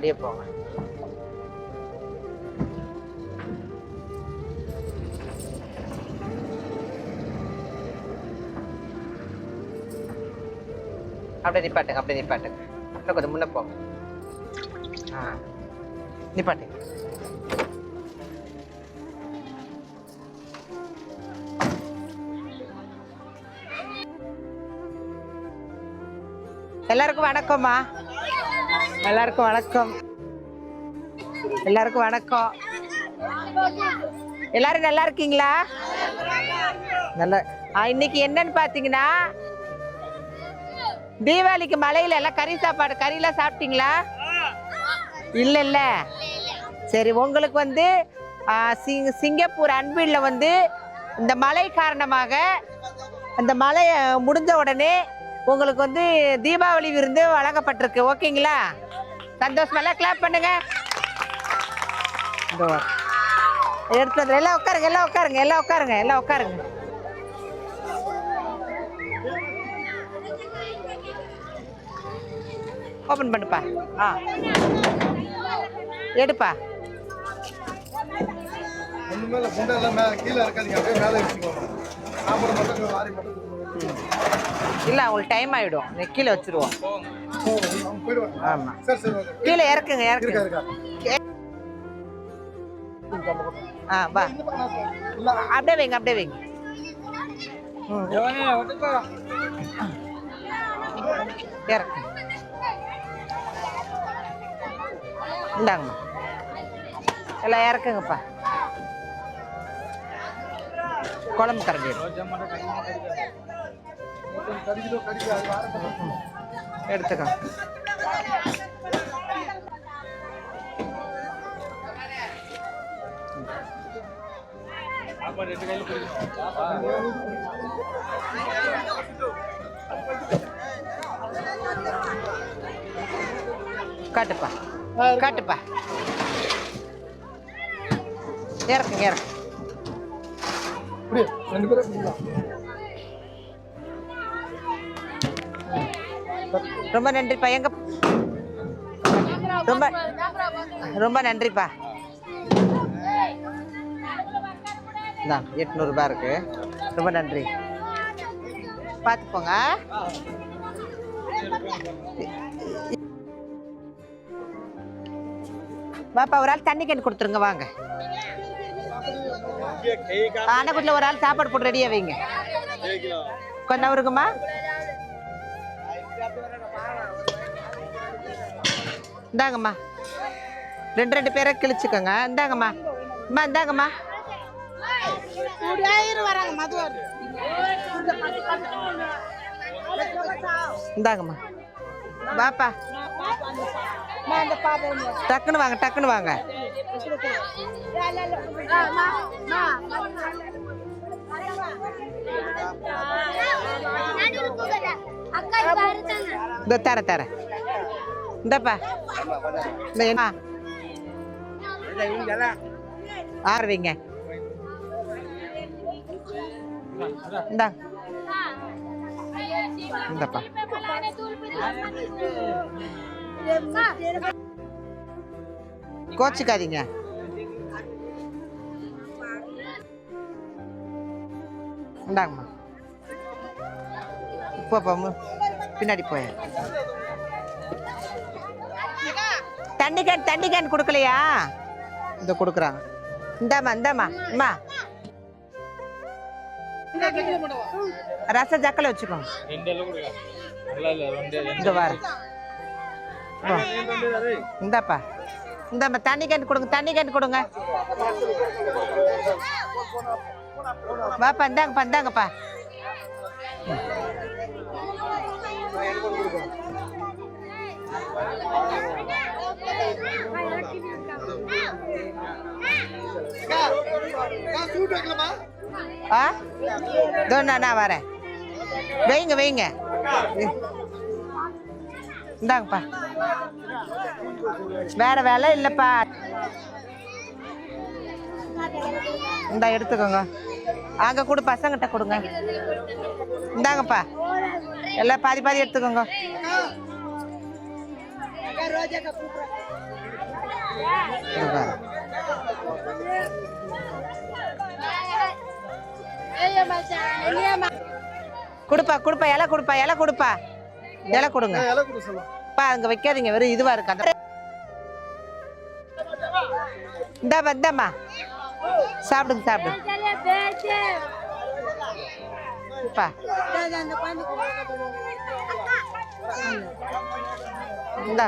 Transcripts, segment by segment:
அப்படியே போங்க. அப்படியே நிப்பாட்டுங்க அப்படியே நிப்பாட்டுங்க. இன்னும் கொஞ்சம் முன்னே போங்க. ஆ நிப்பாட்டுங்க. எல்லாருக்கும் வணக்கம்மா. எல்லாருக்கும் வணக்கம். எல்லாருக்கும் வணக்கம். எல்லாரும் நல்லா இருக்கீங்களா? நல்ல. இன்னைக்கு என்னன்னு பாத்தீங்கன்னா தீபாவளிக்கு மலையில எல்லாம் கறி சாப்பாடு கறியெல்லாம் சாப்பிட்டீங்களா? இல்ல இல்ல. சரி உங்களுக்கு வந்து சிங் சிங்கப்பூர் அன்பில் வந்து இந்த மழை காரணமாக அந்த மழை முடிஞ்ச உடனே உங்களுக்கு வந்து தீபாவளி விருந்து வழங்கப்பட்டிருக்கு. ஓகேங்களா? சந்தோஷமெல்லாம் கிளாப் பண்ணுங்க. எடுத்து வந்து எல்லாம் உட்காருங்க எல்லாம் உட்காருங்க எல்லாம் உட்காருங்க எல்லாம் உட்காருங்க. ஓபன் பண்ணுப்பா. ஆ. எடுப்பா. இல்லை அவங்களுக்கு டைம் ஆகிடும் நீ கீழே வச்சிருவோம். ஓகே. கீழே இறக்குங்க இறக்குங்க. ஆ வா. அப்படியே வைங்க அப்படியே வைங்க. ம் இறக்கு. இந்தாங்கம்மா. எல்லாம் இறக்குங்கப்பா. குழம்பு கரைஞ்சிடும் எடுத்துக்கலாம் காட்டுப்பா. காட்டுப்பா. இறக்குங்க இறக்கு. ரெண்டு பேரும் ரொம்ப நன்றிப்பா. எங்க ரொம்ப ரொம்ப நன்றிப்பா. தான் எட்நூறுபா இருக்கு. ரொம்ப நன்றி. பார்த்து போங்க பாப்பா ஒரு ஆள் தண்ணி கேட்டு கொடுத்துருங்க வாங்க. ஆனக்குட்டில் ஒரு ஆள் சாப்பாடு போட்டு ரெடியாக வைங்க. கொஞ்சம் அவருக்குமா இந்தாங்கம்மா. ரெண்டு ரெண்டு பேரை கிழிச்சுக்கோங்க. இந்தாங்கம்மா. அம்மா இந்தாங்கம்மா. இந்தாங்கம்மா. பாப்பா டக்குன்னு வாங்க டக்குன்னு வாங்க. இந்த தர தர இந்தப்பா. இந்த என்ன ஆறுவீங்க. இந்தா. இந்தப்பா. கோச்சிக்காதீங்க. இந்தாங்கம்மா. இப்போ இப்போ பின்னாடி போய் தண்ணி கேன் தண்ணி கேன் கொடுக்கலையா? இந்த கொடுக்குறாங்க. இந்தாம்மா இந்தாம்மா அம்மா ரச ஜக்கல வச்சுக்கோங்க இந்த வார. இந்தாப்பா. இந்தாம்மா தண்ணி கேன் கொடுங்க தண்ணி கேன் கொடுங்க. வாப்பா இந்தாங்கப்பா இந்தாங்கப்பா. அக்கா, ஆ? இதோ நான் வரேன். வைங்க வைங்க. இந்தாங்கப்பா. வேற வேலை இல்லைப்பா. இந்தா எடுத்துக்கோங்க. அங்கே கொடு பசங்கிட்ட கொடுங்க. இந்தாங்கப்பா. எல்லாம் பாதி பாதி எடுத்துக்கோங்க. ரோஜா கொடுப்பா கொடுப்பா இலை கொடுப்பா இலை கொடுப்பா. இலை கொடுங்க. பா அங்க வைக்காதீங்க வெறும் இதுவா இருக்கு? அந்த இந்தாம்மா இந்தாம்மா சாப்பிடுங்க சாப்பிடுங்க. சரியா பேச்சு பா அந்த குழந்தை இந்தா.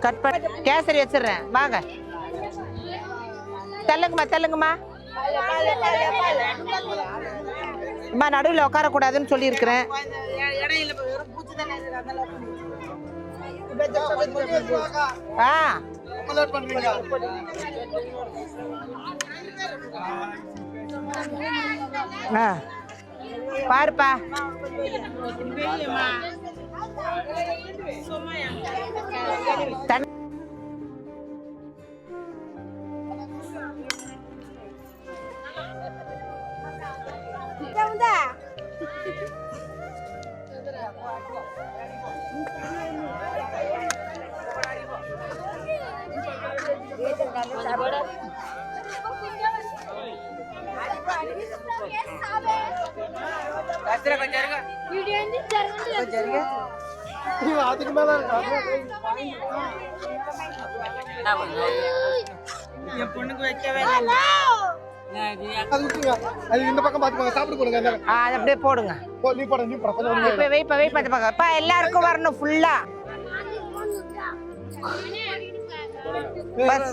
கட் பண்ண கேசரி வச்சிடுறேன். வாங்க. தள்ளுங்கம்மா தள்ளுங்கம்மா. அம்மா நடுவில் உட்காரக்கூடாதுன்னு சொல்லியிருக்கிறேன். ஆ. ஆ. பாருப்பா. தன் வீடியோ வந்து ஜரகண்டு ஐயோ, அதுக்கு மேல அது இந்த பக்கம் பாத்துக்கோங்க சாப்பிட்டு போடுங்க. அதை அப்படியே போடுங்க. நீ போட நீ போட. கொஞ்சம் இப்போ எல்லாருக்கும் வரணும் ஃபுல்லா பஸ்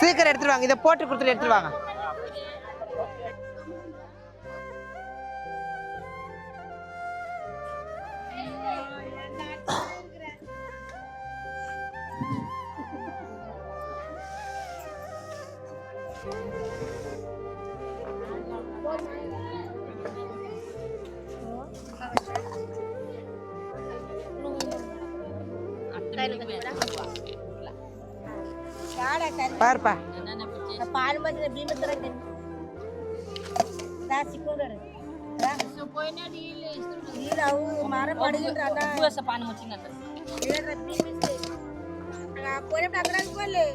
சீக்கிரம் எடுத்துருவாங்க இதை போட்டு கொடுத்துட்டு எடுத்துருவாங்க வாங்க பாருப்பா పాలు మధ్య భీమ తరగతి సిక్కున్నాడు నీళ్ళు మార పడిగిండ్రు పోయినప్పుడు అక్కడ అనుకోలే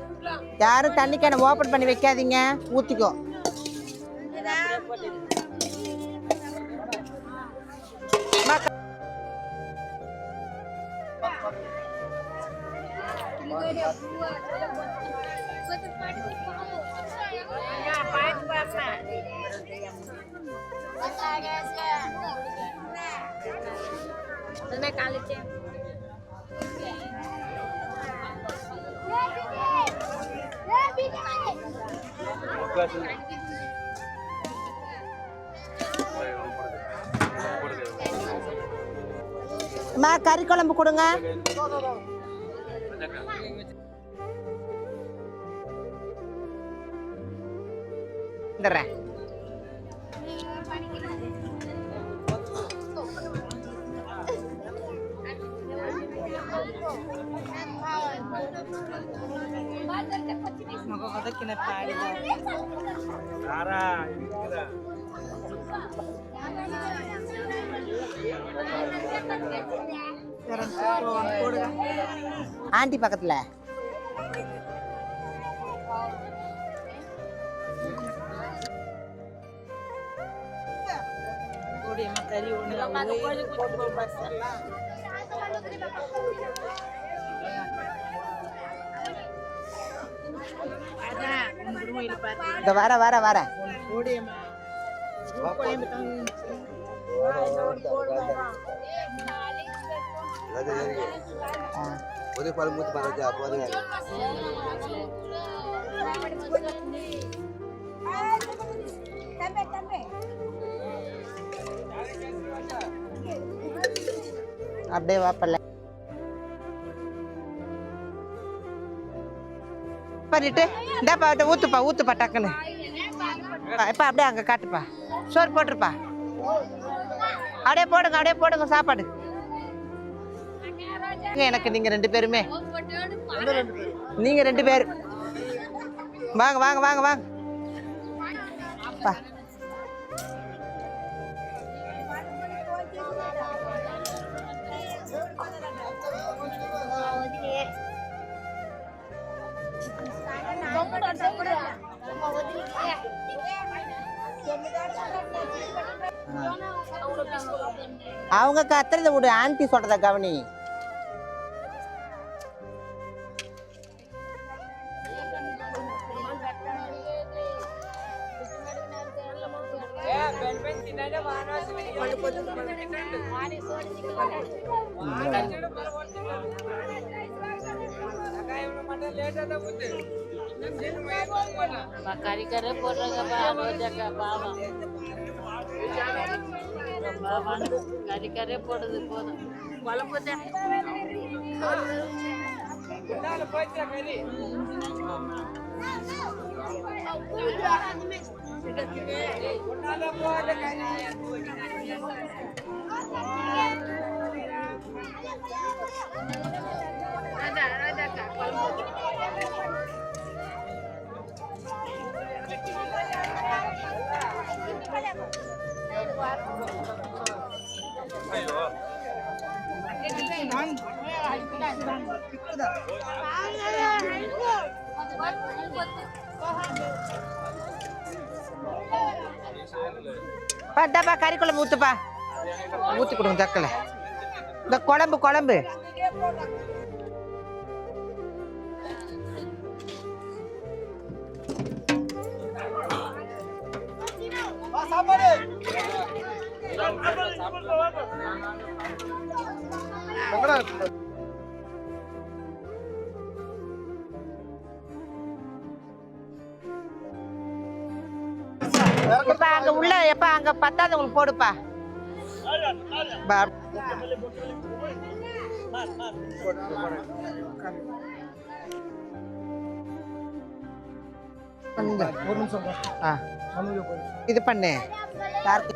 யாரும் தண்ணி கேனை ஓபன் பண்ணி வைக்காதீங்க ஊத்திக்கோ அம்மா, Ma, kari kolam kurang வந்துடுறேன் ஆண்டி பக்கத்துல. இந்த வர வர வர. ஒரே பழம் மூத்து பாருங்க போதுங்க தம்பி தம்பி அப்படியே வாப்பல்ல பண்ணிட்டு இந்தாப்பா இதை ஊத்துப்பா ஊத்துப்பா டக்குன்னு. இப்போ அப்படியே அங்கே காட்டுப்பா. சோறு போட்டுருப்பா. அப்படியே போடுங்க அப்படியே போடுங்க சாப்பாடு. எனக்கு நீங்க ரெண்டு பேருமே. நீங்க ரெண்டு பேர். வாங்க வாங்க வாங்க வாங்க. அவங்க கத்துறத விடு ஆன்ட்டி சொல்றத கவனி. கறிக்கறே கறி போடுறது போதும். குழம்பு தான் பார்த்தாப்பா கறி குழம்பு ஊத்துப்பா ஊத்தி கொடுங்க தக்கல. இந்த குழம்பு குழம்பு. சாப்பாடு. இப்ப அங்க உள்ள எப்ப அங்க பத்தாதவங்களுக்கு போடுப்பா. பா- இந்த, ஒரு நிமிஷம் பா. ஆ, சமூக போய் இது பண்ணு யாருக்கு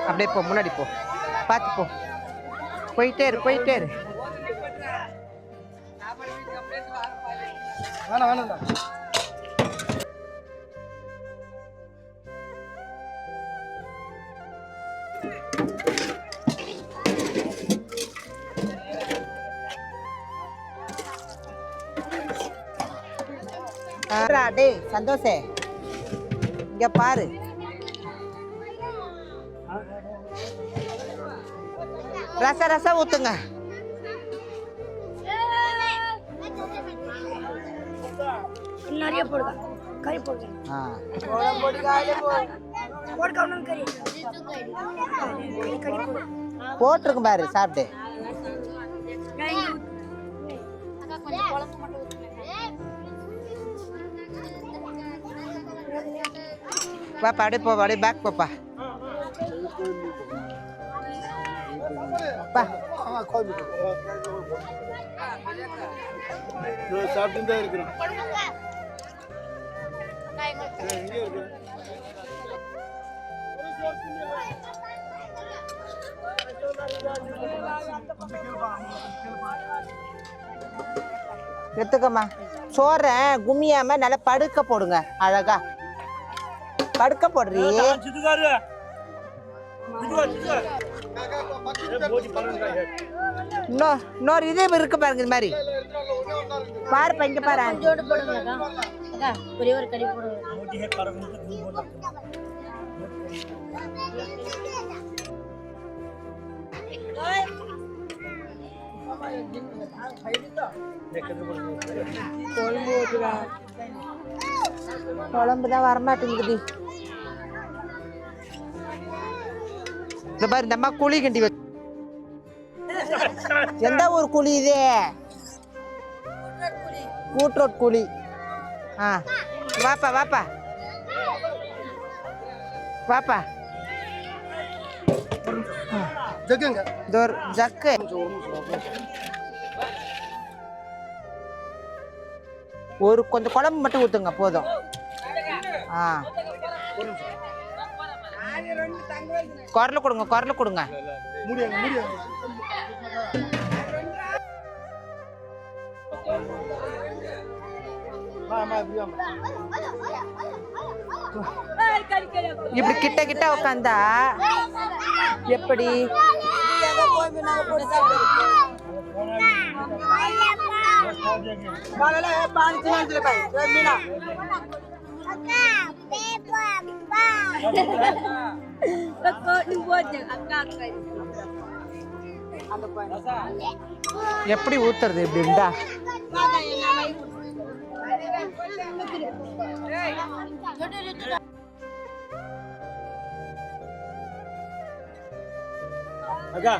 அப்படியே போ முன்னாடி போ. பார்த்து போ. போயிட்டே இரு போயிட்டே இரு. வேணாம் வேணாம் டேய் சந்தோஷே. இங்க பாரு. ரச ரசம் ஊத்துங்க. நிறைய போடுங்க. கறி போடுங்க. ஆ. போடுங்க ஒன்றும் கறி. கறி போடுங்க போட்டிருக்கு பாரு சாப்பிட்டு பாப்பா அப்படியே போ அப்படியே பேக் போப்பா. பா சாப்பிட்டு தான் இருக்கிறோம் எடுத்துக்கம்மா. சோறை கும்மியாம நல்லா படுக்க போடுங்க அழகா. படுக்க போடுறீ இன்னொரு இன்னொரு இது இருக்கு பாருங்க இது மாதிரி. பாருப்பா இங்க பாரு. ஒரே ஒரு கறி போடுங்க குழம்பு தான் வரமாட்டேங்குது. இந்த பாரு இந்த அம்மா குழி கிண்டி வச்சு எந்த ஊர் குழி இது? கூட்ரோட் குழி. ஆ. வாப்பா வாப்பா. வாப்பா. ஜக்குங்க. ஒரு ஜக்கு. ஒரு கொஞ்சம் குழம்பு மட்டும் ஊத்துங்க போதும். ஆ. குரல் கொடுங்க குரல் கொடுங்க. இப்படி இப்படி கிட்ட கிட்ட உட்காந்தா எப்படி? எப்படி ஊத்துறது அக்கா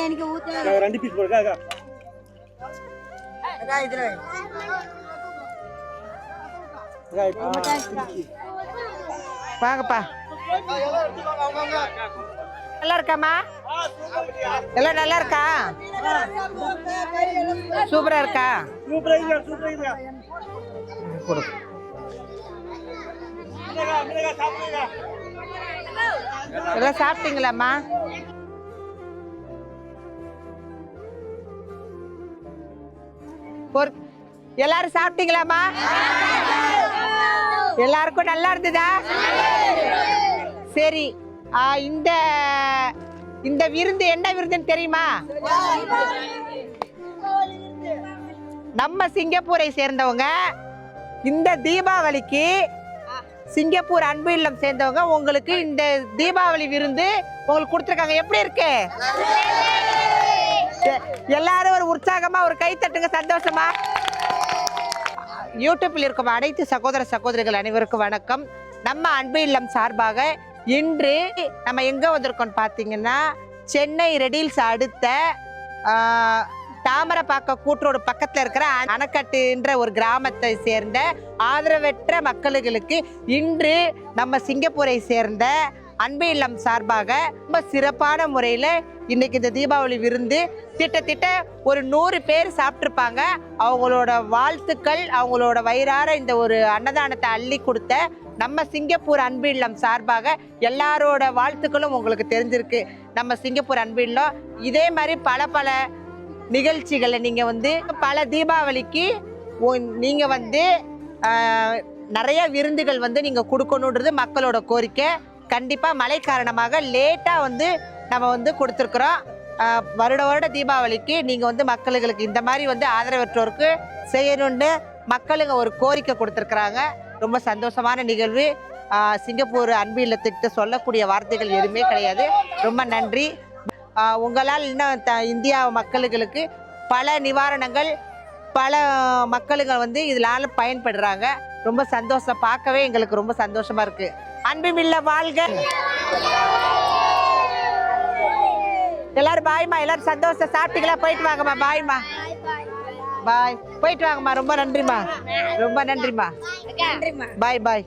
எனக்கு ஊத்த ரெண்டு பீஸ் போடுங்க அக்கா. அக்கா இதுல வாங்கப்பா. நல்லா இருக்காமா எல்லாம் நல்லா இருக்கா? சூப்பரா இருக்கா? எல்லாம் சாப்பிட்டீங்களாம்மா? ஒரு எல்லாரும் சாப்பிட்டீங்களாம்மா? எல்லாருக்கும் நல்லா இருந்ததா? சரி இந்த இந்த விருந்து என்ன விருந்துன்னு தெரியுமா? நம்ம சிங்கப்பூரை சேர்ந்தவங்க இந்த தீபாவளிக்கு சிங்கப்பூர் அன்பு இல்லம் சேர்ந்தவங்க உங்களுக்கு இந்த தீபாவளி விருந்து உங்களுக்கு கொடுத்துருக்காங்க. எப்படி இருக்கு? எல்லாரும் ஒரு உற்சாகமா ஒரு கை தட்டுங்க சந்தோஷமா. யூடியூப்பில் இருக்கும் அனைத்து சகோதர சகோதரிகள் அனைவருக்கும் வணக்கம். நம்ம அன்பு இல்லம் சார்பாக இன்று நம்ம எங்க வந்திருக்கோம் பார்த்தீங்கன்னா சென்னை ரெடில்ஸ் அடுத்த தாமரப்பாக்க தாமரைப்பாக்கம் கூற்றோடு பக்கத்துல இருக்கிற அணக்கட்டுன்ற ஒரு கிராமத்தை சேர்ந்த ஆதரவற்ற மக்களுக்கு இன்று நம்ம சிங்கப்பூரை சேர்ந்த அன்பு இல்லம் சார்பாக ரொம்ப சிறப்பான முறையில் இன்னைக்கு இந்த தீபாவளி விருந்து திட்டத்திட்ட ஒரு நூறு பேர் சாப்பிட்ருப்பாங்க அவங்களோட வாழ்த்துக்கள் அவங்களோட வயிறார இந்த ஒரு அன்னதானத்தை அள்ளி கொடுத்த நம்ம சிங்கப்பூர் அன்பு இல்லம் சார்பாக எல்லாரோட வாழ்த்துக்களும் உங்களுக்கு தெரிஞ்சிருக்கு. நம்ம சிங்கப்பூர் அன்பு இல்லம் இதே மாதிரி பல பல நிகழ்ச்சிகளை நீங்கள் வந்து பல தீபாவளிக்கு நீங்கள் வந்து நிறைய விருந்துகள் வந்து நீங்கள் கொடுக்கணுன்றது மக்களோட கோரிக்கை. கண்டிப்பாக மழை காரணமாக லேட்டாக வந்து நம்ம வந்து கொடுத்துருக்குறோம். வருட வருட தீபாவளிக்கு நீங்கள் வந்து மக்களுக்கு இந்த மாதிரி வந்து ஆதரவற்றோருக்கு செய்யணும்னு மக்களுங்க ஒரு கோரிக்கை கொடுத்துருக்குறாங்க. ரொம்ப சந்தோஷமான நிகழ்வு. சிங்கப்பூர் அன்பு இல்லத்திட்ட சொல்லக்கூடிய வார்த்தைகள் எதுவுமே கிடையாது. ரொம்ப நன்றி. உங்களால் இன்னும் த இந்தியா மக்களுக்கு பல நிவாரணங்கள் பல மக்களுங்க வந்து இதனால பயன்படுறாங்க. ரொம்ப சந்தோஷம். பார்க்கவே எங்களுக்கு ரொம்ப சந்தோஷமாக இருக்குது அன்புமில்ல வாழ்க. எல்லாரும் பாய்மா எல்லாரும் சந்தோஷம். சாப்பிட்டீங்களா? போயிட்டு வாங்கம்மா பாய்மா. பாய் போயிட்டு வாங்கம்மா ரொம்ப நன்றிம்மா. ரொம்ப நன்றிம்மா. பாய் பாய்.